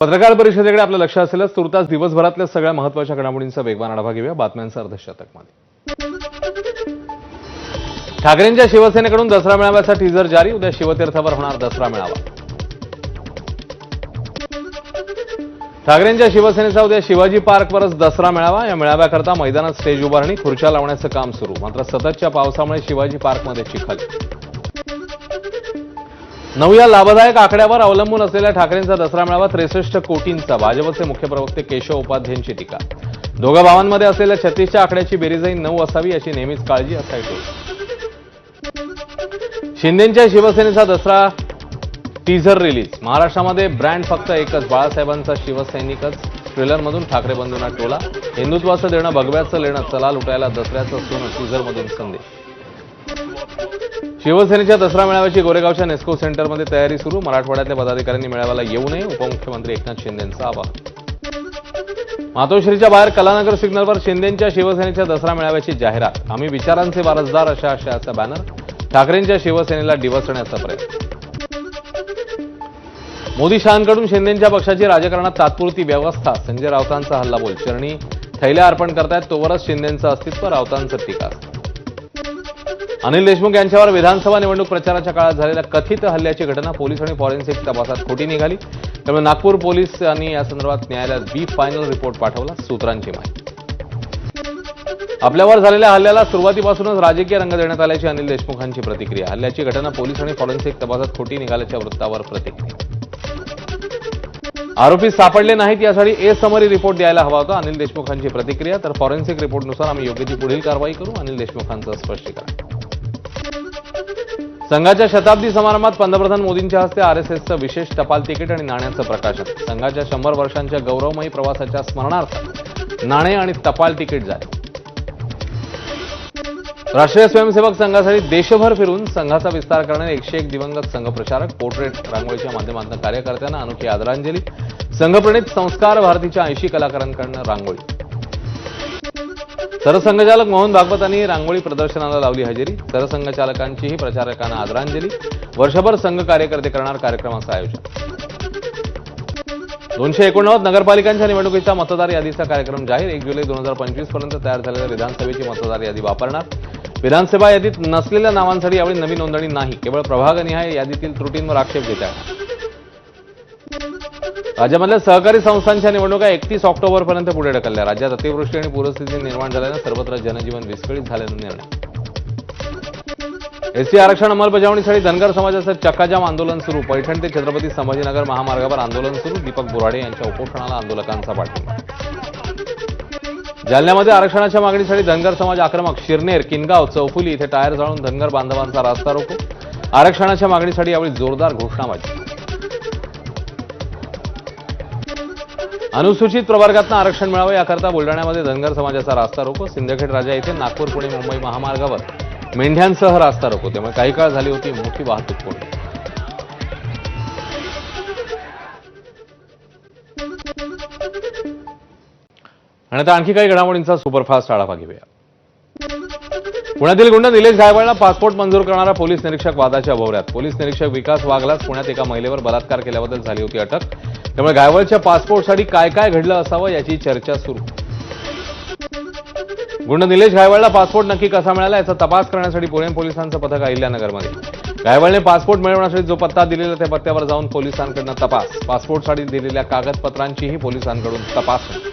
पत्रकार परिषदेकडे आपलं लक्ष असेलच. तुर्तास दिवसभरातल्या सगळ्या महत्त्वाच्या घडामोडींचा वेगवान आढावा घेऊया. बातम्यांचा अर्धशतकमध्ये. ठाकरेंच्या शिवसेनेकडून दसरा मेळाव्याचा टीजर जारी. उद्या शिवतीर्थावर होणार दसरा मेळावा. ठाकरेंच्या शिवसेनेचा उद्या शिवाजी पार्कवरच दसरा मेळावा. या मेळाव्याकरता मैदानात स्टेज उभारणी खुर्च्या लावण्याचं काम सुरू. मात्र सततच्या पावसामुळे शिवाजी पार्कमध्ये चिखल नऊ या लाभदायक आकड्यावर अवलंबून असलेल्या ठाकरेंचा दसरा मेळावा त्रेसष्ट कोटींचा. भाजपचे मुख्य प्रवक्ते केशव उपाध्यांची टीका. दोघा भावांमध्ये असलेल्या छत्तीसच्या आकड्याची बेरीजही नऊ असावी याची नेहमीच काळजी असायची शिंदेच्या शिवसेनेचा दसरा टीझर रिलीज महाराष्ट्रामध्ये ब्रँड फक्त एकच बाळासाहेबांचा शिवसैनिकच. ट्रेलरमधून ठाकरे बंधूंना टोला. हिंदुत्वाचं देणं भगव्याचं लेणं चला लुटायला दसऱ्याचं सोनं टीझरमधून संदेश. शिवसेनेच्या दसरा मेळाव्याची गोरेगावच्या नेस्को सेंटरमध्ये तयारी सुरू. मराठवाड्यातल्या पदाधिकाऱ्यांनी मेळाव्याला येऊ नये. उपमुख्यमंत्री एकनाथ शिंदेंचं आवाहन. मातोश्रीच्या बाहेर कलानगर सिग्नलवर शिंदेच्या शिवसेनेच्या दसरा मेळाव्याची जाहिरात. आम्ही विचारांचे वारसदार अशा आशयाचा बॅनर. ठाकरेंच्या शिवसेनेला डिवसण्याचा प्रयत्न. मोदी शहांकडून शिंदेच्या पक्षाची राजकारणात तात्पुरती व्यवस्था. संजय राऊतांचा हल्लाबोल चरणी थैल्या अर्पण करतायत तोवरच शिंदेचं अस्तित्व राऊतांचं टीका अनिल देशमुख यांच्यावर विधानसभा निवडणूक प्रचाराच्या काळात झालेल्या कथित हल्ल्याची घटना पोलीस आणि फॉरेन्सिक तपासात खोटी निघाली. त्यामुळे नागपूर पोलीस यांनी संदर्भात न्यायालयात बी फायनल रिपोर्ट पाठवला सूत्रांची माहिती. आपल्यावर झालेल्या हल्ल्याला सुरुवातीपासूनच राजकीय रंग देण्यात आल्याची अनिल देशमुखांची प्रतिक्रिया. हल्ल्याची घटना पोलीस आणि फॉरेन्सिक तपासात खोटी निघाल्याच्या वृत्तावर प्रतिक्रिया. आरोपी सापडले नाहीत यासाठी ए समरी रिपोर्ट द्यायला हवा होता अनिल देशमुखांची प्रतिक्रिया. तर फॉरेन्सिक रिपोर्टनुसार आम्ही योग्य ती पुढील कारवाई करू. अनिल देशमुखांचं स्पष्टीकरण. संघाच्या शताब्दी समारंभात पंतप्रधान मोदींच्या हस्ते आरएसएसचं विशेष टपाल तिकीट आणि नाण्यांचं प्रकाशन. संघाच्या शंभर वर्षांच्या गौरवमयी प्रवासाच्या स्मरणार्थ नाणे आणि टपाल तिकीट जारी राष्ट्रीय स्वयंसेवक संघासाठी देशभर फिरून संघाचा विस्तार करणारे एकशे एक दिवंगत संघ प्रचारक पोर्ट्रेट रांगोळीच्या माध्यमातून कार्यकर्त्यांना अनोखी आदरांजली. संघप्रणित संस्कार भारतीच्या ऐंशी कलाकारांकडनं रांगोळी. सरसंघचालक मोहन भागवतांनी रांगोळी प्रदर्शनाला लावली हजेरी. सरसंघचालकांचीही प्रचारकांना आदरांजली. वर्षभर संघ कार्यकर्ते करणार कार्यक्रमाचं आयोजन. दोनशे एकोणनव्वद नगरपालिकांच्या निवडणुकीचा मतदार यादीचा कार्यक्रम जाहीर. एक जुलै दोन हजार पंचवीसपर्यंत तयार झालेल्या विधानसभेची मतदार यादी वापरणार. विधानसभा यादीत नसलेल्या नावांसाठी यावेळी नवी नोंदणी नाही. केवळ प्रभागनिहाय यादीतील त्रुटींवर आक्षेप घेत आहे राज्यामधल्या सहकारी संस्थांच्या निवडणुका एकतीस ऑक्टोबरपर्यंत पुढे ढकलल्या. राज्यात अतिवृष्टी आणि पूरस्थिती निर्माण झाल्यानं सर्वत्र जनजीवन विस्कळीत झाल्यानं निर्णय. एसटी आरक्षण अंमलबजावणीसाठी धनगर समाजाचं चक्काजाम आंदोलन सुरू. पैठण ते छत्रपती संभाजीनगर महामार्गावर आंदोलन सुरू. दीपक बोराडे यांच्या उपोषणाला आंदोलकांचा पाठिंबा. जालन्यामध्ये आरक्षणाच्या मागणीसाठी धनगर समाज आक्रमक शिरनेर किनगाव चौफुली इथे टायर जाळून धनगर बांधवांचा रास्ता रोको. आरक्षणाच्या मागणीसाठी यावेळी जोरदार घोषणाबाजी. अनुसूचित प्रवर्गातनं आरक्षण मिळावं याकरता बुलढाण्यामध्ये धनगर समाजाचा रास्ता रोको. सिंदखेड राजा येथे नागपूर पुणे मुंबई महामार्गावर मेंढ्यांसह रास्ता रोको. त्यामुळे काही काळ झाली होती मोठी वाहतूक कोंडी. आणि आता आणखी काही घडामोडींचा सुपरफास्ट आढावा घेऊया. पुण्यातील गुंड निलेश गायवाळला पासपोर्ट मंजूर करणारा पोलीस निरीक्षक वादाच्या भोवऱ्यात. पोलीस निरीक्षक विकास वाघलाच पुण्यात एका महिलेवर बलात्कार केल्याबद्दल झाली होती अटक. त्यामुळे गायवळच्या पासपोर्टसाठी काय काय घडलं असावं याची चर्चा सुरू. गुंड निलेश गायवळला पासपोर्ट नक्की कसा मिळाला याचा तपास करण्यासाठी पुणे पोलिसांचं पथक अहिल्यानगरमध्ये. गायवळने पासपोर्ट मिळवण्यासाठी जो पत्ता दिलेला त्या पत्त्यावर जाऊन पोलिसांकडनं तपास. पासपोर्टसाठी दिलेल्या कागदपत्रांचीही पोलिसांकडून तपासणी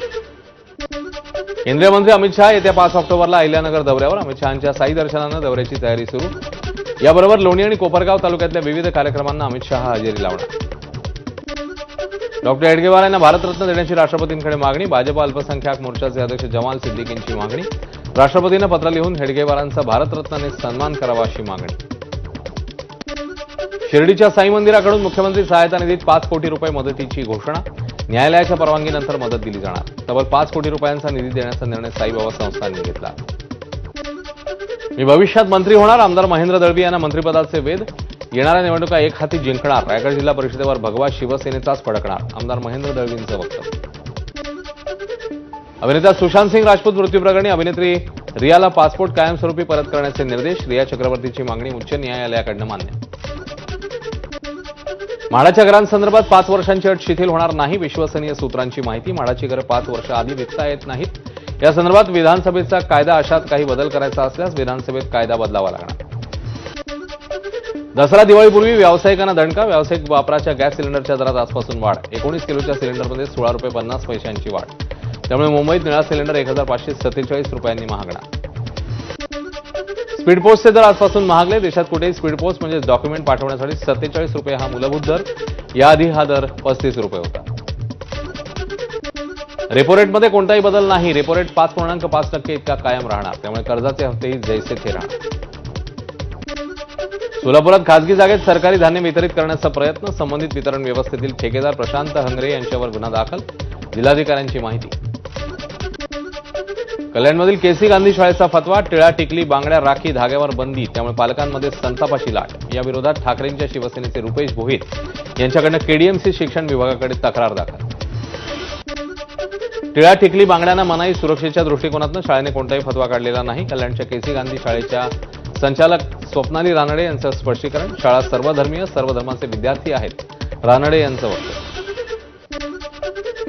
केंद्रीय मंत्री अमित शहा येत्या पाच ऑक्टोबरला अहिल्यानगर दौऱ्यावर. अमित शहांच्या साई दर्शनानं दौऱ्याची तयारी सुरू. याबरोबर लोणी आणि कोपरगाव तालुक्यातल्या विविध कार्यक्रमांना अमित शहा हजेरी लावणार. डॉक्टर हेडगेवार यांना भारतरत्न देण्याची राष्ट्रपतींकडे मागणी. भाजपा अल्पसंख्याक मोर्चाचे अध्यक्ष जमाल सिद्दीकींची मागणी. राष्ट्रपतींना पत्र लिहून हेडगेवारांचा भारतरत्नाने सन्मान करावा अशी मागणी. शिर्डीच्या साई मंदिराकडून मुख्यमंत्री सहायता निधीत पाच कोटी रुपये मदतीची घोषणा. न्यायालयाच्या परवानगीनंतर मदत दिली जाणार. तब्बल पाच कोटी रुपयांचा निधी देण्याचा निर्णय साईबाबा संस्थांनी घेतला. मी भविष्यात मंत्री होणार आमदार महेंद्र दळवी यांना मंत्रिपदाचे वेध. येणाऱ्या निवडणुका एक हाती जिंकणार. रायगड जिल्हा परिषदेवर भगवा शिवसेनेचाच फडकणार. आमदार महेंद्र दळवींचं वक्तव्य. अभिनेता सुशांत सिंग राजपूत मृत्यू प्रकरणी अभिनेत्री रियाला पासपोर्ट कायमस्वरूपी परत करण्याचे निर्देश. रिया चक्रवर्तीची मागणी उच्च न्यायालयाकडनं मान्य. म्हाडाच्या घरांसंदर्भात पाच वर्षांची अट शिथिल होणार नाही. विश्वसनीय सूत्रांची माहिती म्हाडाची घरं पाच वर्ष आधी विकता येत नाहीत. या संदर्भात विधानसभेचा कायदा अशात काही बदल करायचा असल्यास विधानसभेत कायदा बदलावा लागणार. दसरा दिवाळीपूर्वी व्यावसायिकांना दणका व्यावसायिक वापराच्या गॅस सिलेंडरच्या दरात आजपासून वाढ. एकोणीस किलोच्या सिलेंडरमध्ये सोळा रुपये पन्नास पैशांची वाढ. त्यामुळे मुंबईत निळा सिलेंडर एक हजार पाचशे सत्तेचाळीस रुपयांनी महागणार स्पीड पोस्टचे दर आजपासून महागले. देशात कुठेही स्पीड पोस्ट म्हणजे डॉक्युमेंट पाठवण्यासाठी सत्तेचाळीस रुपये हा मूलभूत दर. याआधी हा दर पस्तीस रुपये होता. रेपो रेटमध्ये कोणताही बदल नाही. रेपो रेट पाच पूर्णांक पाच टक्के इतका कायम राहणार. त्यामुळे कर्जाचे हप्तेही जैसे थे राहणार. सोलापुरात खासगी जागेत सरकारी धान्य वितरित करण्याचा प्रयत्न संबंधित वितरण व्यवस्थेतील ठेकेदार प्रशांत हंगरे यांच्यावर गुन्हा दाखल जिल्हाधिकाऱ्यांची माहिती. कल्याणमधील केसी गांधी शाळेचा फतवा टिळा टिकली बांगड्या राखी धाग्यावर बंदी त्यामुळे पालकांमध्ये संतापाची लाट. या विरोधात ठाकरेंच्या शिवसेनेचे रुपेश भोईर यांच्याकडनं केडीएमसी शिक्षण विभागाकडे तक्रार दाखल. टिळा टिकली बांगड्यांना मनाई सुरक्षेच्या दृष्टिकोनातून शाळेने कोणताही फतवा काढलेला नाही. कल्याणच्या केसी गांधी शाळेच्या संचालक स्वप्नाली रानडे यांचं स्पष्टीकरण. शाळा सर्वधर्मीय सर्व धर्माचे विद्यार्थी आहेत. रानडे यांचं वक्तव्य.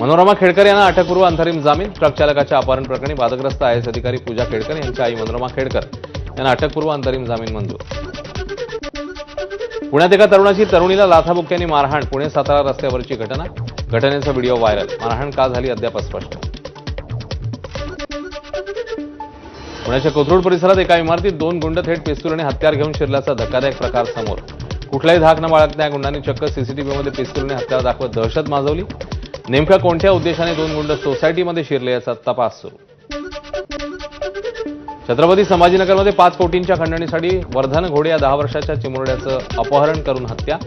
मनोरमा खेडकर यांना अटकपूर्व अंतरिम जामीन. ट्रक चालकाच्या अपहरण प्रकरणी वादग्रस्त आय एस अधिकारी पूजा खेडकर यांच्या आई मनोरमा खेडकर यांना अटकपूर्व अंतरिम जामीन मंजूर. पुण्यात एका तरुणाची तरुणीला लाथाबुक्यांनी मारहाण. पुणे सातारा रस्त्यावरची घटना. घटनेचा व्हिडिओ व्हायरल. मारहाण का झाली अद्याप अस्पष्ट. पुण्याच्या कोथरूड परिसरात एका इमारतीत दोन गुंड थेट पिस्तूल आणि हत्यार घेऊन शिरल्याचा धक्कादायक प्रकार समोर. कुठलाही धाक न बाळगता या गुंडांनी चक्क सीसीटीव्हीमध्ये पिस्तूल आणि हत्यार दाखवत दहशत माजवली. नेमक्या कोणत्या उद्देशाने दोन गुंड सोसायटीमध्ये शिरले याचा तपास सुरू. छत्रपती संभाजीनगरमध्ये पाच कोटींच्या खंडणीसाठी वर्धन घोडे या दहा वर्षाच्या चिमुरड्याचं अपहरण करून हत्या.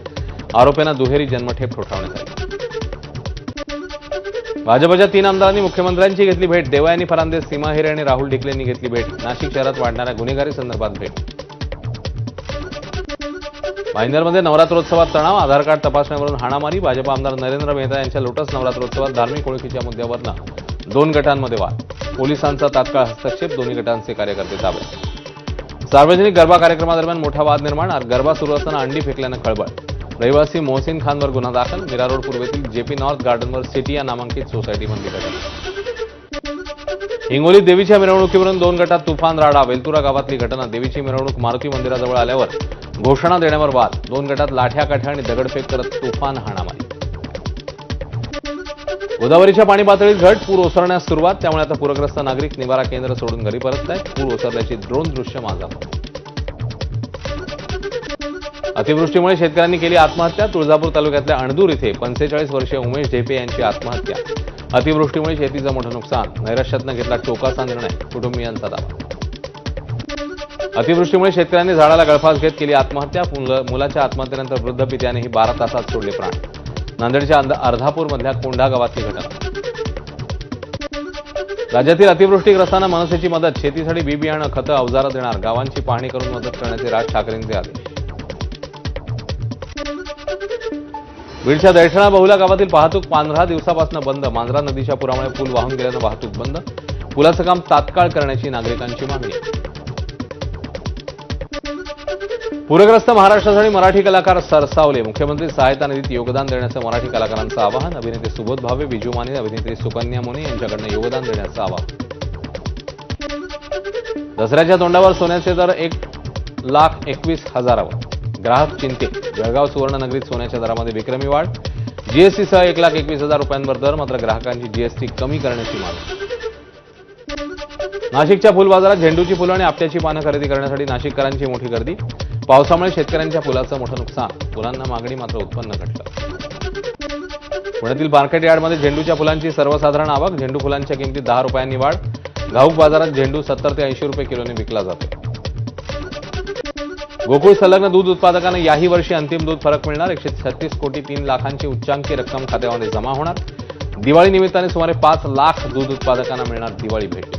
आरोपींना दुहेरी जन्मठेप ठोठावण्यात आली. भाजपच्या तीन आमदारांनी मुख्यमंत्र्यांची घेतली भेट. देवयानी फरांदेस सीमा हिरे आणि राहुल ढिकलेंनी घेतली भेट. नाशिक शहरात वाढणाऱ्या गुन्हेगारी संदर्भात भेट. भाईंदरमध्ये नवरात्रोत्सवात तणाव. आधार कार्ड तपासण्यावरून हाणामारी. भाजप आमदार नरेंद्र मेहता यांच्या लोटस नवरात्रोत्सवात धार्मिक ओळखीच्या मुद्द्यावरनं दोन गटांमध्ये वाद. पोलिसांचा तात्काळ हस्तक्षेप. दोन्ही गटांचे कार्यकर्ते ताब्यात सार्वजनिक गरबा कार्यक्रमादरम्यान मोठा वाद निर्माण. गरबा सुरू असताना अंडी फेकल्यानं खळबळ. रहिवासी मोहसिन खानवर गुन्हा दाखल मीरा रोड पूर्वेतील जेपी नॉर्थ गार्डनवर सिटी या नामांकित सोसायटी घटना हिंगोली देवीच्या मिरवणुकीवरून दोन गटात तुफान राडा वेलतुरा गावातली घटना. देवीची मिरवणूक मारुती मंदिराजवळ आल्यावर घोषणा देण्यावर वाद. दोन गटात लाठ्या काठ्या आणि दगडफेक करत तुफान हाणामारी. गोदावरीच्या पाणी पातळीत घट पूर ओसरण्यास सुरुवात. त्यामुळे आता पूरग्रस्त नागरिक निवारा केंद्र सोडून घरी परत आहेत पूर ओसरल्याची ड्रोन दृश्य माझा अतिवृष्टीमुळे शेतकऱ्यांनी केली आत्महत्या. तुळजापूर तालुक्यातल्या अणदूर इथे पंचेचाळीस वर्षीय उमेश ढेपे यांची आत्महत्या. अतिवृष्टीमुळे शेतीचं मोठं नुकसान. नैराश्यातनं घेतला टोकाचा निर्णय. कुटुंबियांचा दावा. अतिवृष्टीमुळे शेतकऱ्यांनी झाडाला गळफास घेत केली आत्महत्या. मुलाच्या आत्महत्येनंतर वृद्ध पित्यानेही बारा तासात सोडले प्राण. नांदेडच्या अर्धापूरमधल्या कोंढा गावातली घटना. राज्यातील अतिवृष्टीग्रस्तांना मनसेची मदत. शेतीसाठी बी बियाणं खतं अवजारं देणार. गावांची पाहणी करून मदत करण्याचे राज ठाकरेंचे आदेश. बीडच्या दैठणा बहुला गावातील वाहतूक पंधरा दिवसापासून बंद. मांजरा नदीच्या पुरामुळे पूल वाहून गेल्यानं वाहतूक बंद. पुलाचं काम तात्काळ करण्याची नागरिकांची मागणी. पूरग्रस्त महाराष्ट्रासाठी मराठी कलाकार सरसावले. मुख्यमंत्री सहायता निधीत योगदान देण्याचं मराठी कलाकारांचं आवाहन. अभिनेते सुबोध भावे बिजू माने अभिनेत्री सुकन्या मोने यांच्याकडनं योगदान देण्याचं आवाहन. दसऱ्याच्या तोंडावर सोन्याचे दर एक लाख एकवीस हजारावर. ग्राहक चिंतेत जळगाव सुवर्णनगरीत सोन्याच्या दरामध्ये विक्रमी वाढ. जीएसटीसह एक लाख एकवीस हजार रुपयांवर दर मात्र ग्राहकांची जीएसटी कमी करण्याची मागणी. नाशिकच्या फुल बाजारात झेंडूची फुलं आणि आपट्याची पानं खरेदी करण्यासाठी नाशिककरांची मोठी गर्दी. पावसामुळे शेतकऱ्यांच्या फुलाचं मोठं नुकसान. फुलांना मागणी मात्र उत्पन्न घटलं पुण्यातील मार्केट यार्डमध्ये झेंडूच्या फुलांची सर्वसाधारण आवक. झेंडू फुलांच्या किमतीत दहा रुपयांनी वाढ. घाऊक बाजारात झेंडू सत्तर ते ऐंशी रुपये किलोने विकला जातो. गोकुळ संलग्न दूध उत्पादकांना याही वर्षी अंतिम दूध फरक मिळणार. एकशे छत्तीस कोटी तीन लाखांची उच्चांकी रक्कम खात्यामध्ये जमा होणार. दिवाळी निमित्ताने सुमारे पाच लाख दूध उत्पादकांना मिळणार दिवाळी भेट.